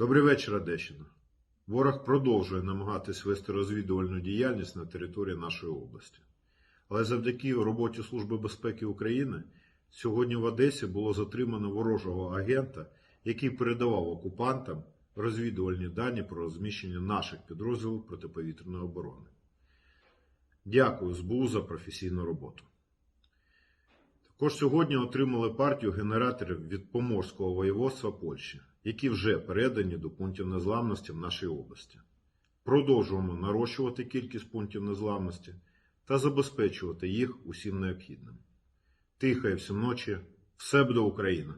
Добрий вечір, Одещина. Ворог продовжує намагатись вести розвідувальну діяльність на території нашої області. Але завдяки роботі Служби безпеки України сьогодні в Одесі було затримано ворожого агента, який передавав окупантам розвідувальні дані про розміщення наших підрозділів протиповітряної оборони. Дякую СБУ за професійну роботу. Також сьогодні отримали партію генераторів від Поморського воєводства Польщі, які вже передані до пунктів незламності в нашій області. Продовжуємо нарощувати кількість пунктів незламності та забезпечувати їх усім необхідним. Тихає всім ночі, все буде Україна!